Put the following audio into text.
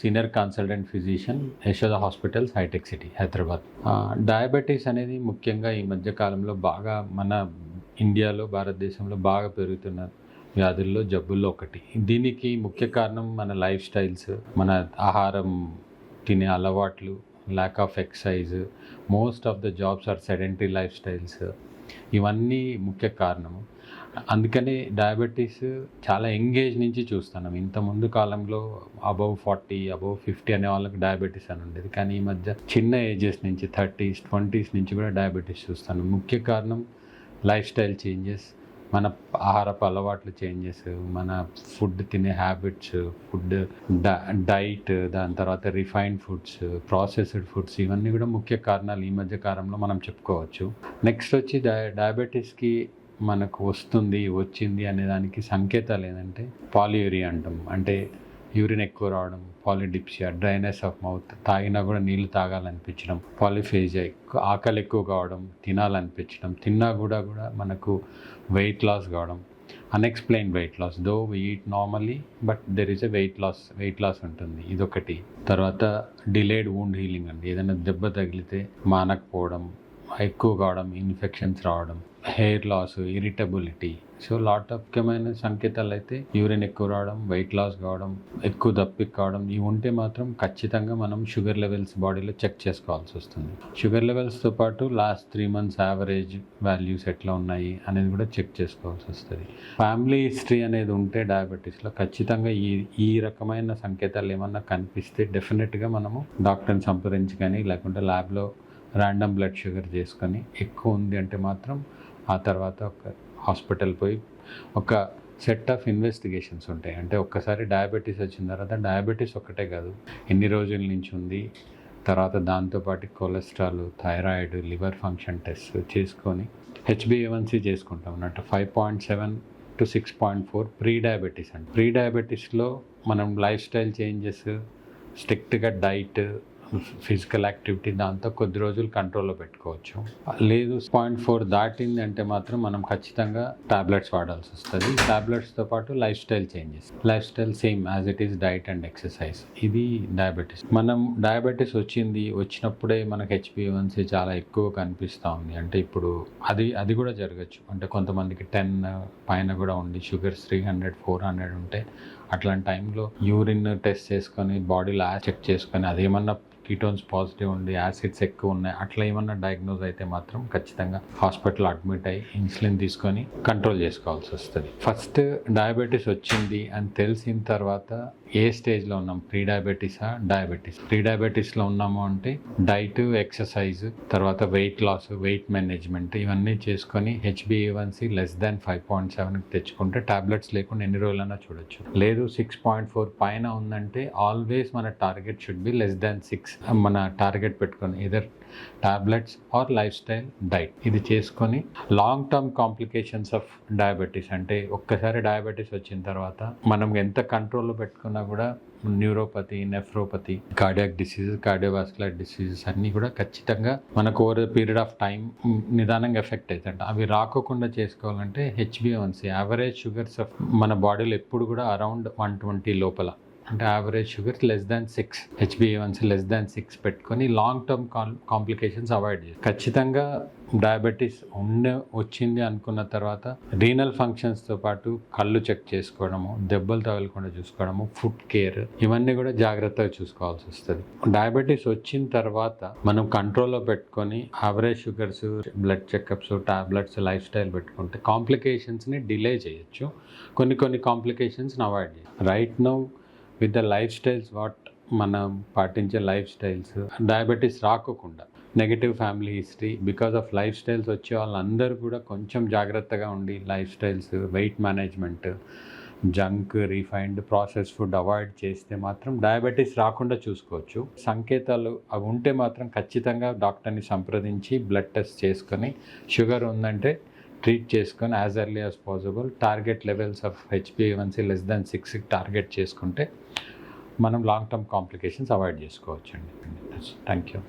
Senior consultant physician Yashoda hospitals Hitech City Hyderabad. Diabetes అనేది ముఖ్యంగా ఈ మధ్య కాలంలో బాగా మన ఇండియాలో భారతదేశంలో బాగా పెరుగుతున్న వ్యాధుల్లో జబ్బుల్లో ఒకటి. దీనికి ముఖ్య కారణం మన లైఫ్ స్టైల్స్ మన ఆహారం తినే అలవాట్లు lack of exercise most of the jobs are sedentary lifestyles ఇవన్నీ ముఖ్య కారణము. అందుకని డయాబెటీస్ చాలా ఎంగేజ్ నుంచి చూస్తున్నాం. ఇంత ముందు కాలంలో అబవ్ ఫార్టీ అబవ్ ఫిఫ్టీ అనే వాళ్ళకి డయాబెటీస్ అని ఉండేది. కానీ ఈ మధ్య చిన్న ఏజెస్ నుంచి థర్టీస్ ట్వంటీస్ నుంచి కూడా డయాబెటీస్ చూస్తాను ముఖ్య కారణం లైఫ్ స్టైల్ చేంజెస్ మన ఆహారపు అలవాట్లు చేంజెస్ మన ఫుడ్ తినే హ్యాబిట్స్ ఫుడ్ డైట్ దాని తర్వాత రిఫైన్డ్ ఫుడ్స్ ప్రాసెస్డ్ ఫుడ్స్ ఇవన్నీ కూడా ముఖ్య కారణాలు ఈ మధ్య కాలంలో మనం చెప్పుకోవచ్చు. నెక్స్ట్ వచ్చి డయా డయాబెటీస్కి మనకు వస్తుంది వచ్చింది అనే దానికి సంకేతాలు ఏంటంటే పాలియూరియా అంటాం. అంటే యూరిన్ ఎక్కువ రావడం పాలిడిప్సియా డ్రైనెస్ ఆఫ్ మౌత్ తాగినా కూడా నీళ్ళు తాగాలనిపించడం పాలిఫేజియా ఆకలి ఎక్కువ కావడం తినాలనిపించడం తిన్నా కూడా కూడా మనకు వెయిట్ లాస్ కావడం unexplain weight loss. Though eat normally but there is a weight loss weight loss ఉంటుంది. ఇదొకటి. తర్వాత డిలేడ్ వూండ్ హీలింగ్ అండి. ఏదైనా దెబ్బ తగిలితే మానకపోవడం ఎక్కువ కావడం ఇన్ఫెక్షన్స్ రావడం hair loss irritability. So lot of ముఖ్యమైన సంకేతాలు అయితే యూరిన్ ఎక్కువ రావడం వెయిట్ లాస్ కావడం ఎక్కువ దప్పిక కావడం ఇవి ఉంటే మాత్రం ఖచ్చితంగా మనం షుగర్ లెవెల్స్ బాడీలో చెక్ చేసుకోవాల్సి వస్తుంది. షుగర్ లెవెల్స్తో పాటు last three months average values ఎట్లా ఉన్నాయి అనేది కూడా చెక్ చేసుకోవాల్సి వస్తుంది. ఫ్యామిలీ హిస్టరీ అనేది ఉంటే డయాబెటీస్లో ఖచ్చితంగా ఈ ఈ రకమైన సంకేతాలు ఏమన్నా కనిపిస్తే డెఫినెట్గా మనము డాక్టర్ని సంప్రదించి కానీ లేకుంటే ల్యాబ్లో ర్యాండమ్ బ్లడ్ షుగర్ చేసుకొని ఎక్కువ ఉంది అంటే మాత్రం ఆ తర్వాత ఒక హాస్పిటల్ పోయి ఒక సెట్ ఆఫ్ ఇన్వెస్టిగేషన్స్ ఉంటాయి. అంటే ఒక్కసారి డయాబెటీస్ వచ్చిన తర్వాత డయాబెటీస్ ఒక్కటే కాదు ఎన్ని రోజుల నుంచి ఉంది తర్వాత దాంతోపాటు cholesterol thyroid liver function test చేసుకొని హెచ్బిఏవన్సీ చేసుకుంటాం. అన్నట్టు five point seven to six point four pre diabetes అంటే ప్రీ డయాబెటీస్లో మనం లైఫ్ స్టైల్ చేంజెస్ స్ట్రిక్ట్గా డైట్ ఫిజికల్ యాక్టివిటీ దాంతో కొద్ది రోజులు కంట్రోల్లో పెట్టుకోవచ్చు. లేదు పాయింట్ ఫోర్ దాటింది అంటే మాత్రం మనం ఖచ్చితంగా టాబ్లెట్స్ వాడాల్సి వస్తుంది. టాబ్లెట్స్తో పాటు lifestyle changes. Lifestyle same as it is diet and exercise. ఇది డయాబెటీస్. మనం డయాబెటీస్ వచ్చింది వచ్చినప్పుడే మనకు హెచ్బివన్సీ చాలా ఎక్కువ కనిపిస్తూ ఉంది. అంటే ఇప్పుడు అది అది కూడా జరగచ్చు. అంటే కొంతమందికి టెన్ పైన కూడా ఉండి sugars three hundred four hundred ఉంటే అట్లాంటి టైంలో యూరిన్ టెస్ట్ చేసుకొని బాడీలో చెక్ చేసుకొని అదేమన్నా కీటోన్స్ పాజిటివ్ ఉండి యాసిడ్స్ ఎక్కువ ఉన్నాయి అట్లా ఏమన్నా డయాగ్నోజ్ అయితే మాత్రం ఖచ్చితంగా హాస్పిటల్ అడ్మిట్ అయ్యి ఇన్సులిన్ తీసుకొని కంట్రోల్ చేసుకోవాల్సి వస్తుంది. ఫస్ట్ డయాబెటీస్ వచ్చింది అని తెలిసిన తర్వాత ఏ స్టేజ్లో ఉన్నాం? ప్రీ డయాబెటీసా డయాబెటీస్ ప్రీ డయాబెటీస్లో ఉన్నాము అంటే డైట్ ఎక్సర్సైజ్ తర్వాత వెయిట్ లాస్ వెయిట్ మేనేజ్మెంట్ ఇవన్నీ చేసుకొని హెచ్బిఏవన్సీ లెస్ దాన్ ఫైవ్ పాయింట్ సెవెన్కి తెచ్చుకుంటే టాబ్లెట్స్ లేకుండా ఎన్ని రోజులైనా చూడొచ్చు. లేదు సిక్స్ పాయింట్ ఫోర్ పైన ఉందంటే ఆల్వేస్ మన target should be less than six మన టార్గెట్ పెట్టుకొని either tablets or lifestyle diet ఇది చేసుకొని long term complications of diabetes అంటే ఒక్కసారి డయాబెటీస్ వచ్చిన తర్వాత మనం ఎంత కంట్రోల్లో పెట్టుకున్నా కూడా neuropathy nephropathy cardiac diseases cardiovascular diseases అన్నీ కూడా ఖచ్చితంగా మనకు ఓవర్ పీరియడ్ ఆఫ్ టైం నిదానంగా ఎఫెక్ట్ అవుతాయి అవి రాకోకుండా చేసుకోవాలంటే హెచ్బిఎవన్సీ యావరేజ్ షుగర్స్ ఆఫ్ మన బాడీలో ఎప్పుడు కూడా అరౌండ్ వన్ ట్వంటీ లోపల. అంటే average sugar less than six హెచ్బిఏవన్సీ less than six పెట్టుకొని లాంగ్ టర్మ్ కాంప్లికేషన్స్ అవాయిడ్ చేయాలి. ఖచ్చితంగా డయాబెటీస్ ఉండే వచ్చింది అనుకున్న తర్వాత రీనల్ ఫంక్షన్స్తో పాటు కళ్ళు చెక్ చేసుకోవడము దెబ్బలు తగలకుండా చూసుకోవడము ఫుడ్ కేర్ ఇవన్నీ కూడా జాగ్రత్తగా చూసుకోవాల్సి వస్తుంది. డయాబెటీస్ వచ్చిన తర్వాత మనం కంట్రోల్లో పెట్టుకొని average sugars blood checkups tablets lifestyle పెట్టుకుంటే కాంప్లికేషన్స్ని డిలే చేయొచ్చు. కొన్ని కొన్ని కాంప్లికేషన్స్ని అవాయిడ్ చేయాలి. Right now with the lifestyles what మనం పాటించే లైఫ్ స్టైల్స్ డయాబెటీస్ రాకోకుండా negative family history because of lifestyles వచ్చే వాళ్ళందరూ కూడా కొంచెం జాగ్రత్తగా ఉండి lifestyles weight management junk refined process food avoid చేస్తే మాత్రం డయాబెటీస్ రాకుండా చూసుకోవచ్చు. సంకేతాలు అవి ఉంటే మాత్రం ఖచ్చితంగా డాక్టర్ని సంప్రదించి బ్లడ్ టెస్ట్ చేసుకొని షుగర్ ఉందంటే ట్రీట్ చేసుకొని as early as possible target levels of హెచ్పిఎవన్సీ less than six target చేసుకుంటే మనం లాంగ్ టర్మ్ కాంప్లికేషన్స్ అవాయిడ్ చేసుకోవచ్చు అండి థ్యాంక్ యూ